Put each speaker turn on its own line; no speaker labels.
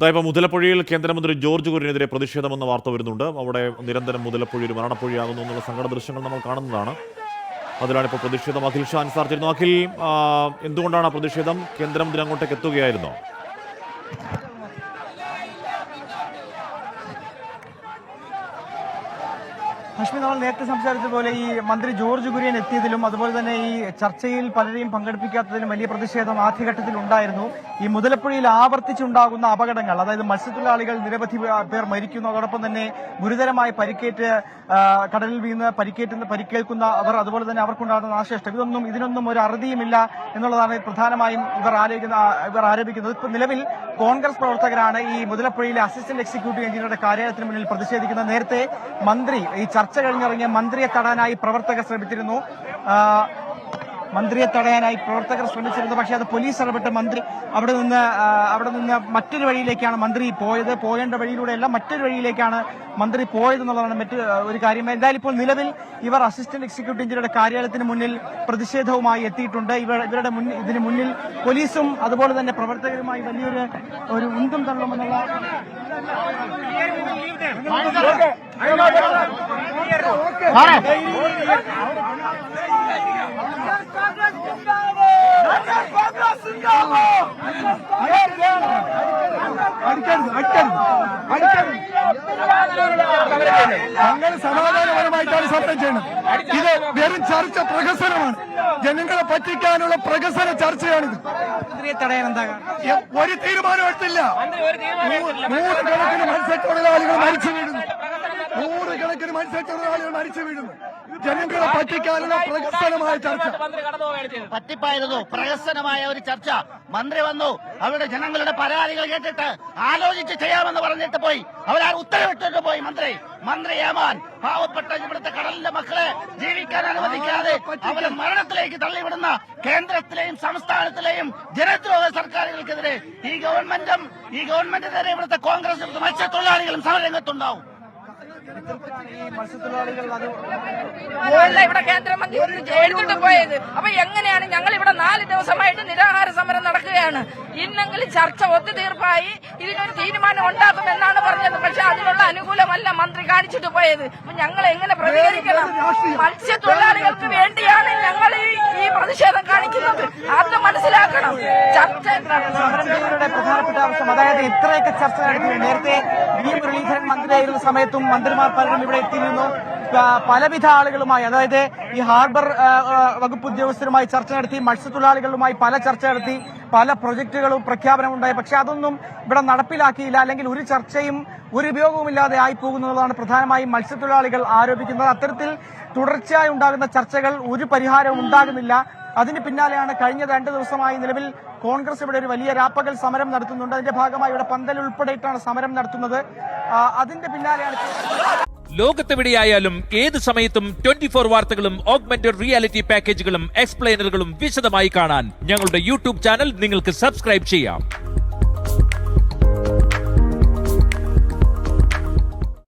അതായത് മുതലപ്പുഴയിൽ കേന്ദ്രമന്ത്രി ജോർജ് കുര്യനെതിരെ പ്രതിഷേധമെന്ന വാർത്ത വരുന്നുണ്ട്. അവിടെ നിരന്തരം മുതലപ്പുഴ ഒരു മരണപ്പുഴയാകുന്നു എന്നുള്ള സങ്കട ദൃശ്യങ്ങൾ നമ്മൾ കാണുന്നതാണ്. അതിലാണ് ഇപ്പോൾ പ്രതിഷേധം. അഖിൽ ഷാൻ ചേരുന്നു അഖിൽ എന്തുകൊണ്ടാണ് പ്രതിഷേധം? കേന്ദ്രമന്ത്രി അങ്ങോട്ടേക്ക് എത്തുകയായിരുന്നോ?
ഹഷ്മി നമ്മൾ നേരത്തെ സംസാരിച്ചതുപോലെ ഈ മന്ത്രി ജോർജ് കുര്യൻ എത്തിയതിലും അതുപോലെ തന്നെ ഈ ചർച്ചയിൽ പലരെയും പങ്കെടുപ്പിക്കാത്തതിലും വലിയ പ്രതിഷേധം ആദ്യഘട്ടത്തിൽ ഉണ്ടായിരുന്നു. ഈ മുതലപ്പുഴയിൽ ആവർത്തിച്ചുണ്ടാകുന്ന അപകടങ്ങൾ അതായത് മത്സ്യത്തൊഴിലാളികൾ നിരവധി പേർ മരിക്കുന്നു. അതോടൊപ്പം തന്നെ ഗുരുതരമായി പരിക്കേറ്റ് കടലിൽ വീണ് പരിക്കേറ്റുന്ന പരിക്കേൽക്കുന്ന അവർ അതുപോലെ തന്നെ അവർക്കുണ്ടാകുന്ന നാശനഷ്ടം. ഇതൊന്നും ഇതിനൊന്നും ഒരു അറുതിയുമില്ല എന്നുള്ളതാണ് പ്രധാനമായും ഇവർ ആലോചിക്കുന്ന ഇവർ ആരോപിക്കുന്നത്. ഇപ്പൊ നിലവിൽ കോൺഗ്രസ് പ്രവർത്തകരാണ് ഈ മുതലപ്പുഴയിലെ അസിസ്റ്റന്റ് എക്സിക്യൂട്ടീവ് എഞ്ചിനീയറുടെ കാര്യാലയത്തിന് മുന്നിൽ പ്രതിഷേധിക്കുന്നത്. നേരത്തെ മന്ത്രി ഈ ചർച്ച കഴിഞ്ഞിറങ്ങിയ മന്ത്രിയെ തടയാനായി പ്രവർത്തകർ ശ്രമിച്ചിരുന്നു. മന്ത്രിയെ തടയാനായി പ്രവർത്തകർ ശ്രമിച്ചിരുന്നു. പക്ഷേ അത് പോലീസ് ഇടപെട്ട് മന്ത്രി അവിടെ നിന്ന് അവിടെ നിന്ന് മറ്റൊരു വഴിയിലേക്കാണ് മന്ത്രി പോയത്. പോയേണ്ട വഴിയിലൂടെയല്ല മറ്റൊരു വഴിയിലേക്കാണ് മന്ത്രി പോയതെന്നുള്ളതാണ് മറ്റ് ഒരു കാര്യം. എന്തായാലും ഇപ്പോൾ നിലവിൽ ഇവർ അസിസ്റ്റന്റ് എക്സിക്യൂട്ടീവ് എഞ്ചിനീയറുടെ കാര്യാലയത്തിന് മുന്നിൽ പ്രതിഷേധവുമായി എത്തിയിട്ടുണ്ട്. ഇവർ ഇവരുടെ മുന്നിൽ ഇതിന് മുന്നിൽ പോലീസും അതുപോലെ തന്നെ പ്രവർത്തകരുമായി വലിയൊരു ഒരു ഉന്തും തള്ളുമെന്നുള്ള
അങ്ങനെ സമാധാനപരമായിട്ടാണ് ശബ്ദം ചെയ്യുന്നത് ഇത് വെറും ചർച്ച പ്രഹസനമാണ്. ജനങ്ങളെ പറ്റിക്കാനുള്ള പ്രഹസന ചർച്ചയാണിത്. ഒരു തീരുമാനം എടുത്തില്ല. നൂറുകണക്കിന് മത്സ്യത്തൊഴിലാളികൾ മരിച്ചു മത്സ്യത്തൊഴിലാളികൾ മരിച്ചു വീഴുന്നു. ജനങ്ങളെ പറ്റിക്കാനുള്ള പ്രഹസനമായ ചർച്ച.
പറ്റിപ്പായിരുന്നു പ്രകസനമായ ഒരു ചർച്ച. മന്ത്രി വന്നു അവരുടെ ജനങ്ങളുടെ പരാതികൾ കേട്ടിട്ട് ആലോചിച്ച് ചെയ്യാമെന്ന് പറഞ്ഞിട്ട് പോയി. അവരാ ഉത്തരവിട്ടിട്ട് പോയി മന്ത്രി. മന്ത്രി ഏമാൻ പാവപ്പെട്ട ഇവിടുത്തെ കടലിന്റെ മക്കളെ ജീവിക്കാൻ അനുവദിക്കാതെ അവരെ മരണത്തിലേക്ക് തള്ളിവിടുന്ന കേന്ദ്രത്തിലെയും സംസ്ഥാനത്തിലെയും ജനദ്രോഹ സർക്കാരുകൾക്കെതിരെ ഈ ഗവൺമെന്റും ഈ ഗവൺമെന്റിനെതിരെ ഇവിടുത്തെ കോൺഗ്രസും മത്സ്യത്തൊഴിലാളികളും സമരരംഗത്തുണ്ടാവും
ഈ മത്സ്യത്തൊഴിലാളികൾ അത്
പോയല്ല ഇവിടെ കേന്ദ്രമന്ത്രി എഴുതിട്ട് പോയത്. അപ്പൊ എങ്ങനെയാണ് ഞങ്ങൾ ഇവിടെ നാല് ദിവസമായിട്ട് നിരാഹാര സമരം നടക്കുകയാണ്. ഇന്നെങ്കിലും ചർച്ച ഒത്തുതീർപ്പായി ഇതിനൊരു തീരുമാനം ഉണ്ടാക്കുമെന്നാണ് പറഞ്ഞത്. പക്ഷെ അതിനുള്ള അനുകൂലമല്ല മന്ത്രി കാണിച്ചിട്ട് പോയത്. അപ്പൊ ഞങ്ങൾ എങ്ങനെ പ്രതികരിക്കണം? മത്സ്യത്തൊഴിലാളികൾക്ക് വേണ്ടിയാണ് ഞങ്ങൾ ഈ പ്രതിഷേധം കാണിക്കുന്നത്. അത് മനസ്സിലാക്കണം. ചർച്ച
പ്രധാനപ്പെട്ട ആവശ്യം അതായത് ഇത്രയൊക്കെ ചർച്ച നടത്തി നേരത്തെ മന്ത്രിയായിരുന്ന സമയത്തും മന്ത്രിമാർ പലരും ഇവിടെ എത്തിയിരുന്നു. പലവിധ ആളുകളുമായി അതായത് ഈ ഹാർബർ വകുപ്പ് ഉദ്യോഗസ്ഥരുമായി ചർച്ച നടത്തി മത്സ്യത്തൊഴിലാളികളുമായി പല ചർച്ച നടത്തി പല പ്രൊജക്ടുകളും പ്രഖ്യാപനമുണ്ടായി പക്ഷെ അതൊന്നും ഇവിടെ നടപ്പിലാക്കിയില്ല. അല്ലെങ്കിൽ ഒരു ചർച്ചയും ഒരു ഉപയോഗവുമില്ലാതെ ആയി പോകുന്നതാണ് പ്രധാനമായും മത്സ്യത്തൊഴിലാളികൾ ആരോപിക്കുന്നത്. അത്തരത്തിൽ തുടർച്ചയായി ഉണ്ടാകുന്ന ചർച്ചകൾ ഒരു പരിഹാരവും ഉണ്ടാകുന്നില്ല. അതിന് പിന്നാലെയാണ് കഴിഞ്ഞ രണ്ട് ദിവസമായി നിലവിൽ കോൺഗ്രസ് ഇവിടെ ഒരു വലിയ രാപ്പകൽ സമരം നടത്തുന്നുണ്ട്. അതിന്റെ ഭാഗമായി ഇവിടെ പന്തൽ ഉൾപ്പെടെയിട്ടാണ് സമരം നടത്തുന്നത്. അതിന്റെ പിന്നാലെയാണ്
ലോകത്തെവിടെയായാലും ഏത് സമയത്തും ട്വന്റി ഫോർ വാർത്തകളും ഓഗ്മെന്റഡ് റിയാലിറ്റി പാക്കേജുകളും എക്സ്പ്ലെയിനറുകളും വിശദമായി കാണാൻ ഞങ്ങളുടെ യൂട്യൂബ് ചാനൽ നിങ്ങൾക്ക് സബ്സ്ക്രൈബ് ചെയ്യാം.